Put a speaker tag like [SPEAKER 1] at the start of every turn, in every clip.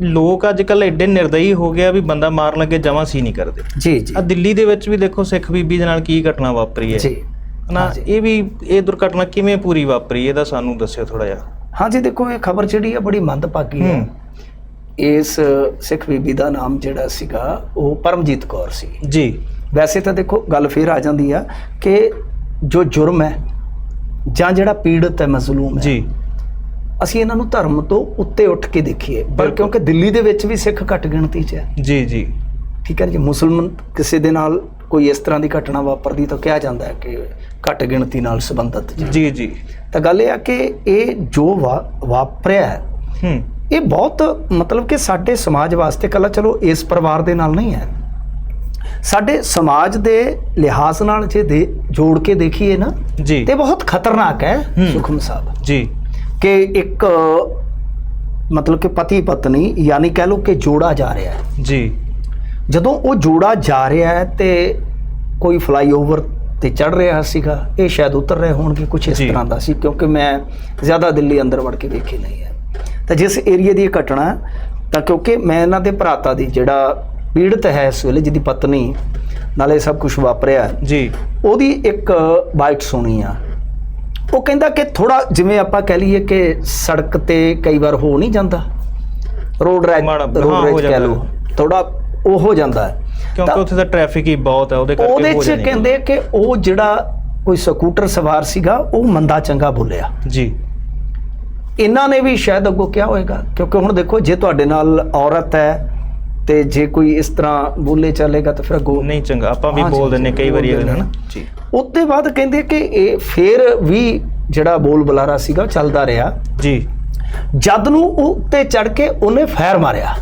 [SPEAKER 1] ਲੋਕ ਅੱਜ ਕੱਲ ਐਡੇ ਨਿਰਦਈ ਹੋ ਗਿਆ ਵੀ ਬੰਦਾ ਮਾਰਨ ਲੱਗੇ ਜਮਾਂ ਸੀ ਨਹੀਂ ਕਰਦੇ।
[SPEAKER 2] ਜੀ ਜੀ।
[SPEAKER 1] ਆ ਦਿੱਲੀ ਦੇ ਵਿੱਚ ਵੀ ਦੇਖੋ ਸਿੱਖ ਬੀਬੀ ਦੇ ਨਾਲ ਕੀ ਘਟਨਾ ਵਾਪਰੀ ਹੈ।
[SPEAKER 2] ਜੀ।
[SPEAKER 1] ਨਾ। ਇਹ ਵੀ ਇਹ ਦੁਰਘਟਨਾ ਕਿਵੇਂ ਪੂਰੀ ਵਾਪਰੀ ਇਹਦਾ ਸਾਨੂੰ ਦੱਸਿਓ ਥੋੜਾ ਜਿਹਾ।
[SPEAKER 2] ਹਾਂਜੀ ਦੇਖੋ ਇਹ ਖਬਰ ਜਿਹੜੀ ਹੈ ਬੜੀ ਮੰਦਭਾਗੀ ਹੈ।
[SPEAKER 1] ਹੂੰ।
[SPEAKER 2] ਇਸ ਸਿੱਖ ਬੀਬੀ ਦਾ ਨਾਮ ਜਿਹੜਾ ਸੀਗਾ ਉਹ ਪਰਮਜੀਤ ਕੌਰ ਸੀ।
[SPEAKER 1] ਜੀ।
[SPEAKER 2] ਵੈਸੇ ਤਾਂ ਦੇਖੋ ਗੱਲ ਫੇਰ ਆ ਜਾਂਦੀ ਆ ਕਿ ਜੋ ਜੁਰਮ ਹੈ ਜਾਂ ਜਿਹੜਾ ਪੀੜਤ ਹੈ ਮਜ਼ਲੂਮ ਹੈ
[SPEAKER 1] ਜੀ।
[SPEAKER 2] ਅਸੀਂ ਇਹਨਾਂ ਨੂੰ ਧਰਮ ਤੋਂ ਉੱਤੇ ਉੱਠ ਕੇ ਦੇਖੀਏ। ਪਰ। ਕਿਉਂਕਿ ਦਿੱਲੀ ਦੇ ਵਿੱਚ ਵੀ ਸਿੱਖ ਘੱਟ ਗਿਣਤੀ 'ਚ ਹੈ।
[SPEAKER 1] ਜੀ ਜੀ।
[SPEAKER 2] ਠੀਕ ਹੈ ਜੀ? ਮੁਸਲਮਾਨ ਕਿਸੇ ਦੇ ਨਾਲ ਕੋਈ ਇਸ ਤਰ੍ਹਾਂ ਦੀ ਘਟਨਾ ਵਾਪਰਦੀ ਤਾਂ ਕਿਹਾ ਜਾਂਦਾ ਹੈ ਕਿ ਘੱਟ ਗਿਣਤੀ ਨਾਲ ਸੰਬੰਧਿਤ ਜੀ
[SPEAKER 1] ਜੀ
[SPEAKER 2] ਤਾਂ ਗੱਲ ਇਹ ਆ ਕਿ ਇਹ ਜੋ ਵਾਪਰਿਆ ਹੈ,
[SPEAKER 1] ਹੂੰ।
[SPEAKER 2] ਇਹ ਬਹੁਤ ਮਤਲਬ ਕਿ ਸਾਡੇ ਸਮਾਜ ਵਾਸਤੇ ਕੱਲਾ ਚਲੋ ਇਸ ਪਰਿਵਾਰ ਦੇ ਨਾਲ ਨਹੀਂ ਹੈ। ਸਾਡੇ ਸਮਾਜ ਦੇ ਲਿਹਾਜ਼ ਨਾਲ ਜੇ ਦੇ ਜੋੜ ਕੇ ਦੇਖੀਏ ਨਾ
[SPEAKER 1] ਜੀ।
[SPEAKER 2] ਤੇ ਬਹੁਤ ਖਤਰਨਾਕ ਹੈ
[SPEAKER 1] ਹੂੰ।
[SPEAKER 2] ਸੁਖਮ ਸਾਹਿਬ।
[SPEAKER 1] ਜੀ।
[SPEAKER 2] ਕਿ ਇੱਕ ਮਤਲਬ ਕਿ ਪਤੀ ਪਤਨੀ ਯਾਨੀ ਕਹਿ ਲਓ ਕਿ ਜੋੜਾ ਜਾ ਰਿਹਾ ਹੈ।
[SPEAKER 1] ਜੀ।
[SPEAKER 2] ਜਦੋਂ ਉਹ ਜੋੜਾ ਜਾ ਰਿਹਾ ਹੈ ਤੇ ਕੋਈ ਫਲਾਈਓਵਰ ਤੇ ਚੜ ਰਿਹਾ ਸੀਗਾ ਇਹ ਸ਼ਾਇਦ ਉਤਰ ਰਹੇ ਹੋਣਗੇ ਕੁਝ ਇਸ। ਤਰ੍ਹਾਂ ਦਾ ਸੀ ਕਿਉਂਕਿ ਮੈਂ ਜ਼ਿਆਦਾ ਦਿੱਲੀ ਅੰਦਰ ਵੜ ਕੇ ਵੇਖੀ ਨਹੀਂ ਹੈ। ਤਾਂ ਜਿਸ ਏਰੀਆ ਦੀ ਇਹ ਘਟਨਾ ਤਾਂ ਕਿਉਂਕਿ ਮੈਂ ਇਹਨਾਂ ਦੇ ਭਰਾਤਾ ਦੀ ਜਿਹੜਾ ਪੀੜਤ ਹੈ ਇਸ ਵੇਲੇ ਜਿਹਦੀ ਪਤਨੀ ਨਾਲੇ ਸਭ ਕੁਝ ਵਾਪਰਿਆ
[SPEAKER 1] ਜੀ।
[SPEAKER 2] ਉਹਦੀ ਇੱਕ ਬਾਈਟ ਸੁਣੀ ਆ। ਉਹ ਕਹਿੰਦਾ ਕਿ ਥੋੜਾ ਜਿਵੇਂ ਆਪਾਂ ਕਹਿ ਲਈਏ ਕਿ ਸੜਕ ਤੇ ਕਈ ਵਾਰ ਹੋ ਨਹੀਂ ਜਾਂਦਾ। ਰੋਡ ਰੈਜ ਰੋਡ ਰੈਜ ਕਹਿ ਲਓ। ਥੋੜਾ ਉਹ ਹੋ ਜਾਂਦਾ ਹੈ।
[SPEAKER 1] ਕਿਉਂਕਿ
[SPEAKER 2] ਤਾਂ
[SPEAKER 1] ਉੱਥੇ ਦਾ ਟ੍ਰੈਫਿਕ ਹੀ ਬਹੁਤ ਹੈ ਉਹਦੇ ਕਰਕੇ
[SPEAKER 2] ਉਹਦੇ ਚ। ਕਹਿੰਦੇ ਕਿ ਉਹ ਜਿਹੜਾ ਕੋਈ ਸਕੂਟਰ ਸਵਾਰ ਸੀਗਾ ਉਹ ਮੰਦਾ ਚੰਗਾ ਬੋਲਿਆ।
[SPEAKER 1] ਜੀ।
[SPEAKER 2] ਇਹਨਾਂ ਨੇ ਵੀ ਸ਼ਾਇਦ ਅੱਗੋਂ ਕਿਹਾ ਹੋਵੇਗਾ ਕਿਉਂਕਿ ਹੁਣ ਦੇਖੋ ਜੇ ਤੁਹਾਡੇ ਨਾਲ ਔਰਤ ਹੈ ਤੇ ਜੇ ਕੋਈ ਇਸ ਤਰ੍ਹਾਂ ਬੋਲੇ ਚੱਲੇਗਾ ਤਾਂ ਫਿਰ ਅੱਗੋਂ
[SPEAKER 1] ਨਹੀਂ ਚੰਗਾ ਆਪਾਂ ਵੀ
[SPEAKER 2] ਹਾਂ
[SPEAKER 1] ਬੋਲ ਦਿੰਨੇ ਕਈ ਵਾਰੀ
[SPEAKER 2] ਦਿੰਦੇ
[SPEAKER 1] ਨਾ
[SPEAKER 2] ਹਾਂ।
[SPEAKER 1] ਜੀ।
[SPEAKER 2] ਉੱਤੇ ਬਾਅਦ ਕਹਿੰਦੇ ਕਿ ਇਹ ਫੇਰ ਵੀ ਜਿਹੜਾ ਬੋਲ ਬੁਲਾਰਾ ਸੀਗਾ ਉਹ ਚੱਲਦਾ ਰਿਹਾ।
[SPEAKER 1] ਜੀ।
[SPEAKER 2] ਜਦ ਨੂੰ ਉਹ ਉੱਤੇ ਚੜ ਕੇ ਉਹਨੇ ਫੈਰ ਮਾਰਿਆ।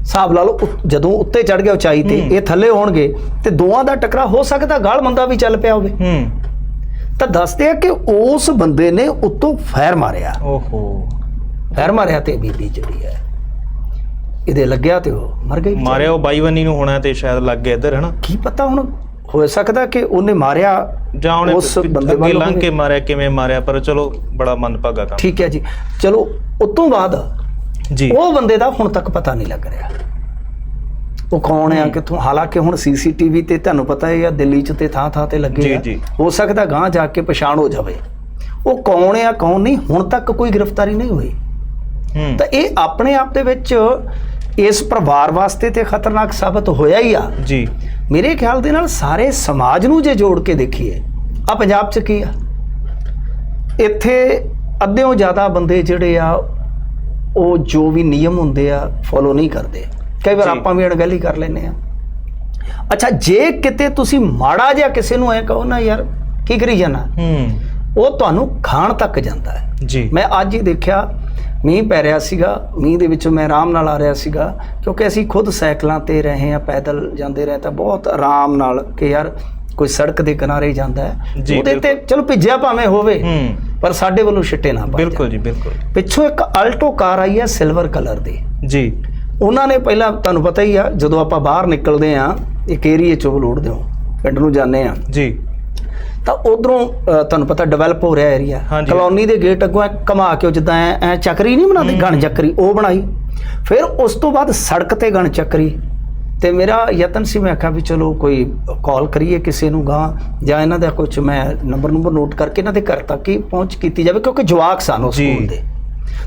[SPEAKER 2] ਹਿਸਾਬ ਲਾ ਲਓ ਜਦੋਂ ਉੱਤੇ ਚੜ ਗਿਆ ਉਚਾਈ ਤੇ
[SPEAKER 1] ਹੂੰ।
[SPEAKER 2] ਇਹ ਥੱਲੇ ਹੋਣਗੇ ਤੇ ਦੋਵਾਂ ਦਾ ਟਕਰਾ ਹੋ ਸਕਦਾ ਗਾਲ ਮੰਦਾ ਵੀ ਚੱਲ ਪਿਆ ਹੋਵੇ।
[SPEAKER 1] ਹੂੰ।
[SPEAKER 2] ਤਾਂ ਦੱਸਦੇ ਆ ਕਿ ਉਸ ਬੰਦੇ ਨੇ ਉੱਤੋਂ ਫੈਰ ਮਾਰਿਆ।
[SPEAKER 1] ਓਹੋ।
[SPEAKER 2] ਫੈਰ ਮਾਰਿਆ ਤੇ ਬੀਬੀ ਜਿਹੜੀ ਹੈ ਇਹਦੇ ਲੱਗਿਆ ਤੇ ਉਹ ਮਰ ਗਈ
[SPEAKER 1] ਮਾਰਿਆ ਉਹ ਬਾਈਵਨੀ ਨੂੰ ਹੋਣਾ ਤੇ ਸ਼ਾਇਦ ਲੱਗ ਗਿਆ ਇੱਧਰ ਹਨਾ?
[SPEAKER 2] ਕੀ ਪਤਾ ਹੁਣ ਹੋ ਸਕਦਾ ਕਿ ਉਹਨੇ ਮਾਰਿਆ
[SPEAKER 1] ਜਾਂ ਉਹਨੇ
[SPEAKER 2] ਉਸ ਬੰਦੇ ਵੱਲ
[SPEAKER 1] ਲੰਘ। ਕੇ ਮਾਰਿਆ ਕਿਵੇਂ ਮਾਰਿਆ ਪਰ ਚਲੋ ਬੜਾ ਮੰਦਭਾਗਾ ਕੰਮ।
[SPEAKER 2] ਠੀਕ ਹੈ ਜੀ। ਚਲੋ ਉਸ ਤੋਂ ਬਾਅਦ
[SPEAKER 1] ਜੀ।
[SPEAKER 2] ਉਹ ਬੰਦੇ ਦਾ ਹੁਣ ਤੱਕ ਪਤਾ ਨਹੀਂ ਲੱਗ ਰਿਹਾ। ਉਹ ਕੌਣ ਆ ਕਿੱਥੋਂ? ਹਾਲਾਂਕਿ ਹੁਣ ਸੀਸੀਟੀਵੀ ਤੇ ਤੁਹਾਨੂੰ ਪਤਾ ਹੈ ਆ ਦਿੱਲੀ 'ਚ ਤੇ ਥਾਂ ਥਾਂ ਤੇ ਲੱਗੇ ਆ। ਹੋ ਸਕਦਾ ਗਾਂ ਜਾ ਕੇ ਪਛਾਣ ਹੋ ਜਾਵੇ। ਉਹ ਕੌਣ ਆ ਕੌਣ ਨਹੀਂ ਹੁਣ ਤੱਕ ਕੋਈ ਗ੍ਰਿਫਤਾਰੀ ਨਹੀਂ ਹੋਈ। ਤਾਂ ਇਹ ਆਪਣੇ ਆਪ ਦੇ ਵਿੱਚ ਇਸ ਪਰਿਵਾਰ ਵਾਸਤੇ ਤੇ ਖਤਰਨਾਕ ਸਾਬਤ ਹੋਇਆ ਹੀ ਆ।
[SPEAKER 1] ਜੀ।
[SPEAKER 2] ਮੇਰੇ ਖਿਆਲ ਦੇ ਨਾਲ ਸਾਰੇ ਸਮਾਜ ਨੂੰ ਜੇ ਜੋੜ ਕੇ ਦੇਖੀਏ ਆ ਪੰਜਾਬ 'ਚ ਕੀ ਆ? ਇੱਥੇ ਅੱਧਿਓਂ ਜ਼ਿਆਦਾ ਬੰਦੇ ਜਿਹੜੇ ਆ ਉਹ ਜੋ ਵੀ ਨਿਯਮ ਹੁੰਦੇ ਆ ਫੋਲੋ ਨਹੀਂ ਕਰਦੇ। ਕਈ ਵਾਰ। ਆਪਾਂ ਵੀ ਅਣਗਹਿਲੀ ਕਰ ਲੈਨੇ ਆ। ਅੱਛਾ ਜੇ ਕਿਤੇ ਤੁਸੀਂ ਮਾੜਾ ਜਿਹਾ ਕਿਸੇ ਨੂੰ ਐ ਕਹੋ ਨਾ ਯਾਰ ਕੀ ਕਰੀ ਜਾਣਾ
[SPEAKER 1] ਹੂੰ।
[SPEAKER 2] ਉਹ ਤੁਹਾਨੂੰ ਖਾਣ ਤੱਕ ਜਾਂਦਾ ਹੈ।
[SPEAKER 1] ਜੀ।
[SPEAKER 2] ਮੈਂ ਅੱਜ ਹੀ ਦੇਖਿਆ ਮੀਂਹ ਪੈ ਰਿਹਾ ਸੀਗਾ ਮੀਂਹ ਦੇ ਵਿੱਚੋਂ ਮੈਂ ਆਰਾਮ ਨਾਲ ਆ ਰਿਹਾ ਸੀਗਾ ਕਿਉਂਕਿ ਅਸੀਂ ਖੁਦ ਸਾਈਕਲਾਂ ਤੇ ਰਹੇ ਆ ਪੈਦਲ ਜਾਂਦੇ ਰਹੇ ਤਾਂ ਬਹੁਤ ਆਰਾਮ ਨਾਲ ਕਿ ਯਾਰ ਕੋਈ ਸੜਕ ਦੇ ਕਿਨਾਰੇ ਜਾਂਦਾ ਹੈ। ਉਹਦੇ ਤੇ ਚਲੋ ਭਿੱਜਿਆ ਭਾਵੇਂ ਹੋਵੇ ਪਰ ਸਾਡੇ ਵੱਲੋਂ ਛਿੱਟੇ ਨਾ ਪਾ
[SPEAKER 1] ਬਿਲਕੁਲ ਜੀ ਬਿਲਕੁਲ।
[SPEAKER 2] ਪਿੱਛੋਂ ਇੱਕ ਅਲਟੋ ਕਾਰ ਆਈ ਹੈ ਸਿਲਵਰ ਕਲਰ ਦੀ।
[SPEAKER 1] ਜੀ।
[SPEAKER 2] ਉਹਨਾਂ ਨੇ ਪਹਿਲਾਂ ਤੁਹਾਨੂੰ ਪਤਾ ਹੀ ਆ ਜਦੋਂ ਆਪਾਂ ਬਾਹਰ ਨਿਕਲਦੇ ਆ ਇੱਕ ਏਰੀਏ ਚੋਂ ਲੋੜਦੇ ਹਾਂ ਪਿੰਡ ਨੂੰ ਜਾਂਦੇ ਆ
[SPEAKER 1] ਜੀ।
[SPEAKER 2] ਤਾਂ ਉਧਰੋਂ ਤੁਹਾਨੂੰ ਪਤਾ ਡਿਵੈਲਪ ਹੋ ਰਿਹਾ ਏਰੀਆ। ਕਲੋਨੀ ਦੇ ਗੇਟ ਅੱਗੋਂ ਕਮਾ ਕੇ ਜਿੱਦਾਂ ਐ ਚੱਕਰੀ ਨਹੀਂ ਬਣਾਉਂਦੇ ਗਣ ਚੱਕਰੀ ਉਹ ਬਣਾਈ। ਫਿਰ ਉਸ ਤੋਂ ਬਾਅਦ ਸੜਕ ਤੇ ਗਣ ਚੱਕਰੀ। ਤੇ ਮੇਰਾ ਯਤਨ ਸੀ ਮੈਂ ਆਖਿਆ ਵੀ ਚਲੋ ਕੋਈ ਕਾਲ ਕਰੀਏ ਕਿਸੇ ਨੂੰ ਗਾਂ ਜਾਂ ਇਹਨਾਂ ਦਾ ਕੁਝ ਮੈਂ ਨੰਬਰ ਨੰਬਰ ਨੋਟ ਕਰਕੇ ਇਹਨਾਂ ਦੇ ਘਰ ਤੱਕ ਹੀ ਪਹੁੰਚ ਕੀਤੀ ਜਾਵੇ ਕਿਉਂਕਿ ਜਵਾਕ ਸਨ ਉਸ। ਸਕੂਲ ਦੇ।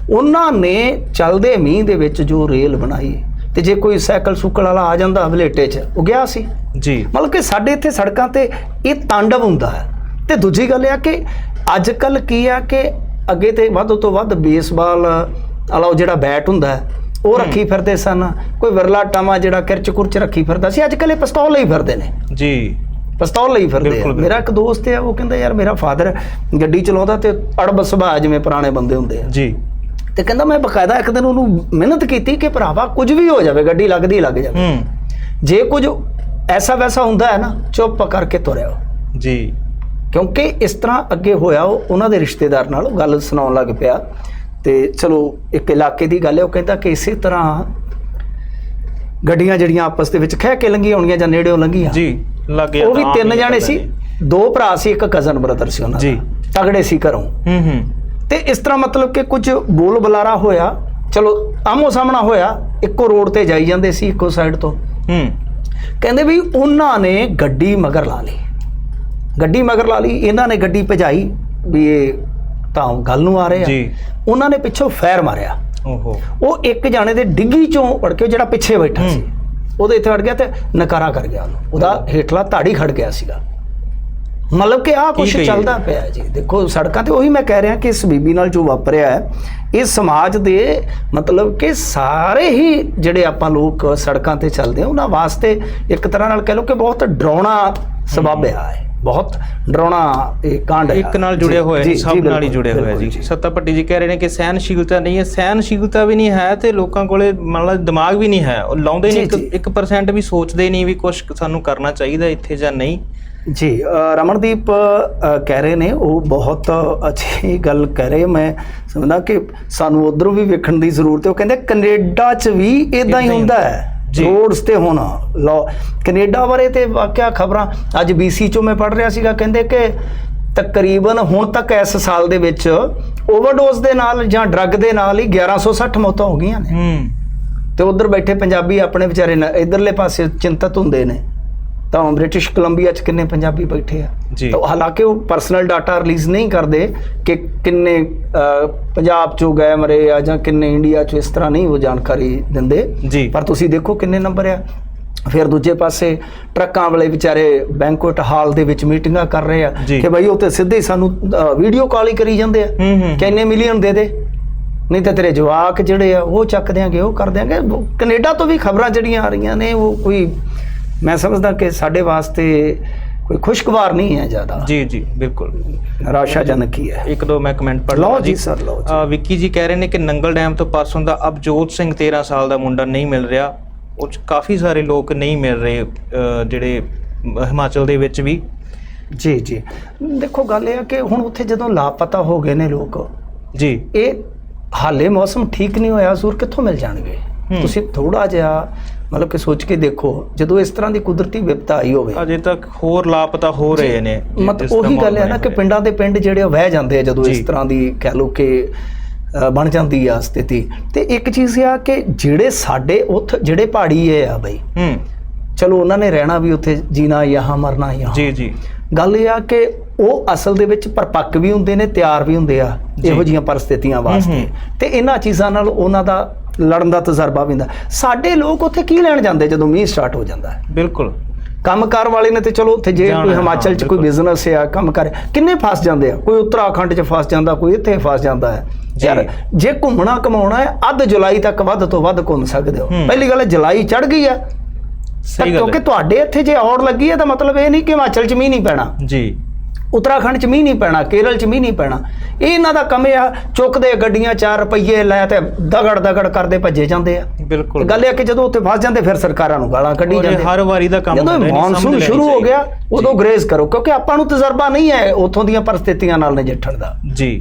[SPEAKER 2] ਉਹਨਾਂ ਨੇ ਚੱਲਦੇ ਮੀਂਹ ਦੇ ਵਿੱਚ ਜੋ ਰੇਲ ਬਣਾਈ ਤੇ ਜੇ ਕੋਈ ਸਾਈਕਲ ਸੁਕਲ ਵਾਲਾ ਆ ਜਾਂਦਾ ਹਵਲੇਟੇ 'ਚ ਉਹ ਗਿਆ ਸੀ।
[SPEAKER 1] ਜੀ।
[SPEAKER 2] ਮਤਲਬ ਕਿ ਸਾਡੇ ਇੱਥੇ ਸੜਕਾਂ ਤੇ ਇਹ ਤਾਂਡਵ ਹੁੰਦਾ ਹੈ। ਤੇ ਦੂਜੀ ਗੱਲ ਇਹ ਆ ਕਿ ਅੱਜ ਕੱਲ ਕੀ ਆ ਕਿ ਅੱਗੇ ਤੇ ਵੱਧ ਤੋਂ ਵੱਧ ਬੇਸਬਾਲ ਵਾਲਾ ਉਹ ਜਿਹੜਾ ਬੈਟ ਹੁੰਦਾ ਉਹ ਰੱਖੀ ਫਿਰਦੇ ਸਨ। ਕੋਈ ਵਿਰਲਾ ਟਾਵਾ ਜਿਹੜਾ ਕਿਰਚ ਕੁਰਚ ਰੱਖੀ ਫਿਰਦਾ ਸੀ ਅੱਜ ਕੱਲ ਇਹ ਪਿਸਤੌਲ ਲਈ ਫਿਰਦੇ ਨੇ।
[SPEAKER 1] ਜੀ।
[SPEAKER 2] ਪਿਸਤੌਲ ਲਈ ਫਿਰਦੇ ਆ। ਮੇਰਾ ਇੱਕ ਦੋਸਤ ਹੈ ਉਹ ਕਹਿੰਦਾ ਯਾਰ ਮੇਰਾ ਫਾਦਰ ਗੱਡੀ ਚਲਾਉਂਦਾ ਤੇ ਅੜਬ ਸੁਭਾਅ ਜਿਵੇਂ ਪੁਰਾਣੇ ਬੰਦੇ ਹੁੰਦੇ ਆ।
[SPEAKER 1] ਜੀ।
[SPEAKER 2] ਤੇ ਕਹਿੰਦਾ ਮੈਂ ਬਕਾਇਦਾ ਇੱਕ ਦਿਨ ਉਹਨੂੰ ਮਿਹਨਤ ਕੀਤੀ ਕਿ ਭਰਾਵਾ ਕੁਝ ਵੀ ਹੋ ਜਾਵੇ ਗੱਡੀ ਲੱਗਦੀ ਲੱਗ ਜਾਵੇ।
[SPEAKER 1] ਹੂੰ।
[SPEAKER 2] ਜੇ ਕੁਝ ਐਸਾ ਵੈਸਾ ਹੁੰਦਾ ਹੈ ਨਾ ਚੁੱਪ ਕਰਕੇ ਤੁਰਿਓ
[SPEAKER 1] ਜੀ।
[SPEAKER 2] ਕਿਉਂਕਿ ਇਸ ਤਰ੍ਹਾਂ ਅੱਗੇ ਹੋਇਆ ਉਹ ਉਹਨਾਂ ਦੇ ਰਿਸ਼ਤੇਦਾਰ ਨਾਲ ਉਹ ਗੱਲ ਸੁਣਾਉਣ ਲੱਗ ਪਿਆ। ਤੇ ਚਲੋ ਇੱਕ ਇਲਾਕੇ ਦੀ ਗੱਲ ਹੈ ਉਹ ਕਹਿੰਦਾ ਕਿ ਇਸੇ ਤਰ੍ਹਾਂ ਗੱਡੀਆਂ ਜਿਹੜੀਆਂ ਆਪਸ ਦੇ ਵਿੱਚ ਖਹਿ ਕੇ ਲੰਘੀਆਂ ਹੋਣਗੀਆਂ ਜਾਂ ਨੇੜਿਓਂ ਲੰਘੀਆਂ।
[SPEAKER 1] ਜੀ ਲੱਗ ਗਿਆ
[SPEAKER 2] ਉਹ ਵੀ ਤਿੰਨ ਜਾਣੇ ਸੀ। ਦੋ ਭਰਾ ਸੀ ਇੱਕ ਕਜ਼ਨ ਬ੍ਰਦਰ ਸੀ ਉਹਨਾਂ
[SPEAKER 1] ਜੀ।
[SPEAKER 2] ਦਾ। ਤਗੜੇ ਸੀ ਘਰੋਂ।
[SPEAKER 1] ਹੂੰ ਹੂੰ।
[SPEAKER 2] ਤੇ ਇਸ ਤਰ੍ਹਾਂ ਮਤਲਬ ਕਿ ਕੁਝ ਬੋਲ ਬੁਲਾਰਾ ਹੋਇਆ। ਚਲੋ ਆਮੋ ਸਾਹਮਣਾ ਹੋਇਆ ਇੱਕੋ ਰੋਡ ਤੇ ਜਾਈ ਜਾਂਦੇ ਸੀ ਇੱਕੋ ਸਾਈਡ ਤੋਂ।
[SPEAKER 1] ਹੂੰ।
[SPEAKER 2] ਕਹਿੰਦੇ ਵੀ ਉਹਨਾਂ ਨੇ ਗੱਡੀ ਮਗਰ ਲਾ ਲਈ। ਗੱਡੀ ਮਗਰ ਲਾ ਲਈ ਇਹਨਾਂ ਨੇ ਗੱਡੀ ਭਜਾਈ ਵੀ ਇਹ ਤਾਂ ਗੱਲ ਨੂੰ ਆ ਰਹੇ ਆ।
[SPEAKER 1] ਜੀ।
[SPEAKER 2] ਉਹਨਾਂ ਨੇ ਪਿੱਛੋਂ ਫਾਇਰ ਮਾਰਿਆ।
[SPEAKER 1] ਓਹੋ।
[SPEAKER 2] ਉਹ ਇੱਕ ਜਾਣੇ ਦੇ ਡਿੱਗੀ ਚੋਂ ਵੜ ਕੇ ਜਿਹੜਾ ਪਿੱਛੇ ਬੈਠਾ ਸੀ। ਉਹਦੇ ਇੱਥੇ ਵੜ ਗਿਆ ਤੇ ਨਕਾਰਾ ਕਰ ਗਿਆ ਉਹਦਾ ਹੇਠਲਾ ਧਾੜੀ ਖੜ ਗਿਆ ਸੀਗਾ। ਮਤਲਬ ਕਿ ਆਹ ਕੁਝ? ਚੱਲਦਾ ਪਿਆ ਜੀ। ਦੇਖੋ ਸੜਕਾਂ ਤੇ ਉਹੀ ਮੈਂ ਕਹਿ ਰਿਹਾ ਕਿ ਇਸ ਬੀਬੀ ਨਾਲ ਜੋ ਵਾਪਰਿਆ ਹੈ ਇਹ ਸਮਾਜ ਦੇ ਮਤਲਬ ਕਿ ਸਾਰੇ ਹੀ ਜਿਹੜੇ ਆਪਾਂ ਲੋਕ ਸੜਕਾਂ ਤੇ ਚੱਲਦੇ ਆ ਉਹਨਾਂ ਵਾਸਤੇ ਇੱਕ ਤਰ੍ਹਾਂ ਨਾਲ ਕਹਿ ਲਓ ਕਿ ਬਹੁਤ ਡਰਾਉਣਾ ਸਬਬ ਆ ਹੈ ਬਹੁਤ ਡਰਾਉਣਾ ਇਹ ਕਾਂਡ ਹੈ
[SPEAKER 1] ਇੱਕ ਨਾਲ ਜੁੜਿਆ ਹੋਇਆ ਜੀ ਸਭ ਨਾਲ ਹੀ ਜੁੜਿਆ ਹੋਇਆ ਜੀ। ਸੱਤਾ ਭੱਟੀ ਜੀ ਕਹਿ ਰਹੇ ਨੇ ਕਿ ਸਹਿਨਸ਼ੀਲਤਾ ਨਹੀਂ ਹੈ। ਸਹਿਨਸ਼ੀਲਤਾ ਵੀ ਨਹੀਂ ਹੈ ਤੇ ਲੋਕਾਂ ਕੋਲੇ ਮੰਨ ਲਾ ਦਿਮਾਗ ਵੀ ਨਹੀਂ ਹੈ। ਉਹ ਲਾਉਂਦੇ ਨਹੀਂ
[SPEAKER 2] ਜੀ।
[SPEAKER 1] ਇੱਕ 1% ਵੀ ਸੋਚਦੇ ਨਹੀਂ ਵੀ ਕੁਝ ਸਾਨੂੰ ਕਰਨਾ ਚਾਹੀਦਾ ਇੱਥੇ ਜਾਂ ਨਹੀਂ।
[SPEAKER 2] ਜੀ ਰਮਨਦੀਪ ਕਹਿ ਰਹੇ ਨੇ ਉਹ ਬਹੁਤ ਅੱਛੀ ਗੱਲ ਕਹਿ ਰਹੇ ਮੈਂ ਸਮਝਦਾ ਕਿ ਸਾਨੂੰ ਉਧਰੋਂ ਵੀ ਵੇਖਣ ਦੀ ਜ਼ਰੂਰਤ ਹੈ। ਉਹ ਕਹਿੰਦੇ ਕੈਨੇਡਾ 'ਚ ਵੀ ਇਦਾਂ ਹੀ ਹੁੰਦਾ ਹੈ। ਰੋਡਸ ਤੇ ਹੋਣਾ ਲੋ ਕੈਨੇਡਾ ਬਾਰੇ ਤੇ ਵਾਕਿਆ ਖਬਰਾਂ? ਅੱਜ ਬੀਸੀ 'ਚੋਂ ਮੈਂ ਪੜ੍ਹ ਰਿਹਾ ਸੀਗਾ ਕਹਿੰਦੇ ਕਿ ਤਕਰੀਬਨ ਹੁਣ ਤੱਕ ਇਸ ਸਾਲ ਦੇ ਵਿੱਚ ਓਵਰਡੋਜ਼ ਦੇ ਨਾਲ ਜਾਂ ਡਰੱਗ ਦੇ ਨਾਲ ਹੀ 1160 ਮੌਤਾਂ ਹੋ ਗਈਆਂ ਨੇ।
[SPEAKER 1] ਹੂੰ।
[SPEAKER 2] ਤੇ ਉਧਰ ਬੈਠੇ ਪੰਜਾਬੀ ਆਪਣੇ ਵਿਚਾਰੇ ਇੱਧਰਲੇ ਪਾਸੇ ਚਿੰਤਤ ਹੁੰਦੇ ਨੇ। ਤਾਂ ਬ੍ਰਿਟਿਸ਼ ਕੋਲੰਬੀਆ 'ਚ ਕਿੰਨੇ ਪੰਜਾਬੀ ਬੈਠੇ ਆ। ਤਾਂ ਹਾਲਾਂਕਿ ਉਹ ਪਰਸਨਲ ਡਾਟਾ ਰਿਲੀਜ਼ ਨਹੀਂ ਕਰਦੇ ਕਿ ਕਿੰਨੇ ਪੰਜਾਬ 'ਚੋਂ ਗਏ ਮਰੇ ਆ ਜਾਂ ਕਿੰਨੇ ਇੰਡੀਆ 'ਚੋਂ ਇਸ ਤਰ੍ਹਾਂ ਨਹੀਂ ਉਹ ਜਾਣਕਾਰੀ ਦਿੰਦੇ। ਪਰ ਤੁਸੀਂ ਦੇਖੋ ਕਿੰਨੇ ਨੰਬਰ ਆ। ਫਿਰ ਦੂਜੇ ਪਾਸੇ ਟਰੱਕਾਂ ਵਾਲੇ ਵਿਚਾਰੇ ਬੈਂਕੁਏਟ ਹਾਲ ਦੇ ਵਿੱਚ ਮੀਟਿੰਗਾਂ ਕਰ ਰਹੇ ਆ। ਕਿ ਭਾਈ ਉਹ ਤੇ ਸਿੱਧੇ ਸਾਨੂੰ ਵੀਡੀਓ ਕਾਲ ਹੀ ਕਰੀ ਜਾਂਦੇ ਆ। ਕਿ ਇੰਨੇ ਮਿਲੀਅਨ ਦੇ ਦੇ। ਨਹੀਂ ਤਾਂ ਤੇਰੇ ਜਵਾਕ ਜਿਹੜੇ ਆ ਉਹ ਚੱਕ ਦਿਆਂਗੇ ਉਹ ਕਰ ਦਿਆਂਗੇ। ਕੈਨੇਡਾ ਤੋਂ ਵੀ ਖਬਰਾਂ ਜਿਹੜੀਆਂ ਆ ਰਹੀਆਂ ਨੇ ਉਹ ਕੋਈ ਮੈਂ ਸਮਝਦਾ ਕਿ ਸਾਡੇ ਵਾਸਤੇ ਕੋਈ ਖੁਸ਼ਗਵਾਰ ਨਹੀਂ ਹੈ ਜ਼ਿਆਦਾ।
[SPEAKER 1] ਜੀ ਜੀ ਬਿਲਕੁਲ।
[SPEAKER 2] ਨਿਰਾਸ਼ਾਜਨਕ ਹੀ ਹੈ।
[SPEAKER 1] ਇੱਕ ਦੋ ਮੈਂ ਕਮੈਂਟ ਪੜ੍ਹ
[SPEAKER 2] ਲਓ
[SPEAKER 1] ਲਵਾਂ
[SPEAKER 2] ਜੀ ਸਰ ਲਓ ਜੀ।
[SPEAKER 1] ਵਿੱਕੀ ਜੀ ਕਹਿ ਰਹੇ ਨੇ ਕਿ ਨੰਗਲ ਡੈਮ ਤੋਂ ਪਰਸੋਂ ਦਾ ਅਬਜੋਤ ਸਿੰਘ 13 ਸਾਲ ਦਾ ਮੁੰਡਾ ਨਹੀਂ ਮਿਲ ਰਿਹਾ। ਉਹ 'ਚ ਕਾਫੀ ਸਾਰੇ ਲੋਕ ਨਹੀਂ ਮਿਲ ਰਹੇ ਜਿਹੜੇ ਹਿਮਾਚਲ ਦੇ ਵਿੱਚ ਵੀ।
[SPEAKER 2] ਜੀ ਜੀ। ਦੇਖੋ ਗੱਲ ਇਹ ਆ ਕਿ ਹੁਣ ਉੱਥੇ ਜਦੋਂ ਲਾਪਤਾ ਹੋ ਗਏ ਨੇ ਲੋਕ
[SPEAKER 1] ਜੀ।
[SPEAKER 2] ਇਹ ਹਾਲੇ ਮੌਸਮ ਠੀਕ ਨਹੀਂ ਹੋਇਆ ਸੂਰ ਕਿੱਥੋਂ ਮਿਲ ਜਾਣਗੇ। ਤੁਸੀਂ ਥੋੜਾ ਜਿਹਾ ਮਤਲਬ ਕਿ ਸੋਚ ਕੇ ਦੇਖੋ ਜਦੋਂ ਇਸ ਤਰ੍ਹਾਂ ਦੀ ਕੁਦਰਤੀ ਵਿਪਤਾ ਆਈ ਹੋਵੇ।
[SPEAKER 1] ਅਜੇ ਤੱਕ ਹੋਰ ਲਾਪਤਾ ਹੋ ਰਹੇ ਨੇ ਜਿਸ
[SPEAKER 2] ਮਤ
[SPEAKER 1] ਤਰ੍ਹਾਂ
[SPEAKER 2] ਉਹੀ ਗੱਲ ਹੈ ਨਾ ਕਿ ਪਿੰਡਾਂ ਦੇ ਪਿੰਡ ਜਿਹੜੇ ਵਹਿ ਜਾਂਦੇ ਆ ਜਦੋਂ। ਇਸ ਤਰ੍ਹਾਂ ਦੀ ਕਹਿ ਲੋ ਕਿ ਬਣ ਜਾਂਦੀ ਆ ਸਥਿਤੀ। ਤੇ ਇੱਕ ਚੀਜ਼ ਇਹ ਆ ਕਿ ਜਿਹੜੇ ਸਾਡੇ ਉੱਥੇ ਜਿਹੜੇ ਪਹਾੜੀ ਇਹ ਆ ਬਈ
[SPEAKER 1] ਹੂੰ।
[SPEAKER 2] ਚਲੋ ਉਹਨਾਂ ਨੇ ਰਹਿਣਾ ਵੀ ਉੱਥੇ ਜੀਣਾ ਯਹਾਂ ਮਰਨਾ ਯਹਾਂ
[SPEAKER 1] ਜੀ ਜੀ।
[SPEAKER 2] ਗੱਲ ਇਹ ਆ ਕਿ ਉਹ ਅਸਲ ਦੇ ਵਿੱਚ ਪਰਪੱਕ ਵੀ ਹੁੰਦੇ ਨੇ ਤਿਆਰ ਵੀ ਹੁੰਦੇ ਆ। ਇਹੋ ਜੀਆਂ ਪਰਿਸਥਿਤੀਆਂ ਵਾਸਤੇ। ਤੇ ਇਹਨਾਂ ਚੀਜ਼ਾਂ ਨਾਲ ਉਹਨਾਂ ਦਾ ਲੜਨ ਦਾ ਤਜਰਬਾ ਵੀ ਹੁੰਦਾ। ਸਾਡੇ ਲੋਕ ਉੱਥੇ ਕੀ ਲੈਣ ਜਾਂਦੇ ਜਦੋਂ ਮੀਂਹ ਸਟਾਰਟ ਹੋ ਜਾਂਦਾ ਹੈ?
[SPEAKER 1] ਬਿਲਕੁਲ।
[SPEAKER 2] ਕੰਮਕਾਰ ਵਾਲੇ ਨੇ ਤੇ ਚਲੋ ਉੱਥੇ ਜੇ ਕੋਈ
[SPEAKER 1] ਹੈ,
[SPEAKER 2] ਹਿਮਾਚਲ 'ਚ
[SPEAKER 1] ਹਾਂ,
[SPEAKER 2] ਕੋਈ। ਬਿਜ਼ਨਸ ਆ ਕੰਮ ਕਰ ਕਿੰਨੇ ਫਸ ਜਾਂਦੇ ਆ? ਕੋਈ ਉੱਤਰਾਖੰਡ 'ਚ ਫਸ ਜਾਂਦਾ ਕੋਈ ਇੱਥੇ ਫਸ ਜਾਂਦਾ ਹੈ। ਯਾਰ ਜੇ ਘੁੰਮਣਾ ਕਮਾਉਣਾ ਹੈ ਅੱਧ ਜੁਲਾਈ ਤੱਕ ਵੱਧ ਤੋਂ ਵੱਧ ਘੁੰਮ ਸਕਦੇ ਹੋ।
[SPEAKER 1] ਹੂੰ।
[SPEAKER 2] ਪਹਿਲੀ ਗੱਲ ਹੈ ਜੁਲਾਈ ਚੜ ਗਈ ਆ
[SPEAKER 1] ਸਹੀ ਗੱਲ
[SPEAKER 2] ਕਿਉਂਕਿ
[SPEAKER 1] ਹੈ
[SPEAKER 2] ਤੁਹਾਡੇ ਇੱਥੇ ਜੇ ਔੜ ਲੱਗੀ ਹੈ ਤਾਂ ਮਤਲਬ ਇਹ ਨਹੀਂ ਕਿ ਹਿਮਾਚਲ 'ਚ ਮੀਂਹ ਨਹੀਂ ਪੈਣਾ।
[SPEAKER 1] ਜੀ।
[SPEAKER 2] ਉੱਤਰਾਖੰਡ 'ਚ ਮੀਂਹ ਨਹੀਂ ਪੈਣਾ ਕੇਰਲ 'ਚ ਮੀਂਹ ਨਹੀਂ ਪੈਣਾ। ਇਹ ਇਹਨਾਂ ਦਾ ਕੰਮ ਆ ਚੁੱਕਦੇ ਗੱਡੀਆਂ 4 ਰੁਪਏ ਲੈ ਤੇ ਦਗੜ ਦਗੜ ਕਰਦੇ ਭੱਜੇ ਜਾਂਦੇ ਆ।
[SPEAKER 1] ਬਿਲਕੁਲ।
[SPEAKER 2] ਗੱਲ ਇਹ ਆ ਕਿ ਜਦੋਂ ਉੱਥੇ ਫਸ ਜਾਂਦੇ ਫਿਰ ਸਰਕਾਰਾਂ ਨੂੰ ਗਾਲਾਂ ਕੱਢੀ ਜਾਂਦੇ
[SPEAKER 1] ਹਰ ਵਾਰੀ ਦਾ ਕੰਮ
[SPEAKER 2] ਜਦੋਂ ਮੌਨਸੂਨ ਸ਼ੁਰੂ ਹੋ। ਗਿਆ ਉਦੋਂ ਗ੍ਰੇਜ਼ ਕਰੋ ਕਿਉਂਕਿ ਆਪਾਂ ਨੂੰ ਤਜਰਬਾ ਨਹੀਂ ਹੈ ਉਥੋਂ ਦੀਆਂ ਪਰਿਸਥਿਤੀਆਂ ਨਾਲ ਨਜਿੱਠਣ ਦਾ।
[SPEAKER 1] ਜੀ।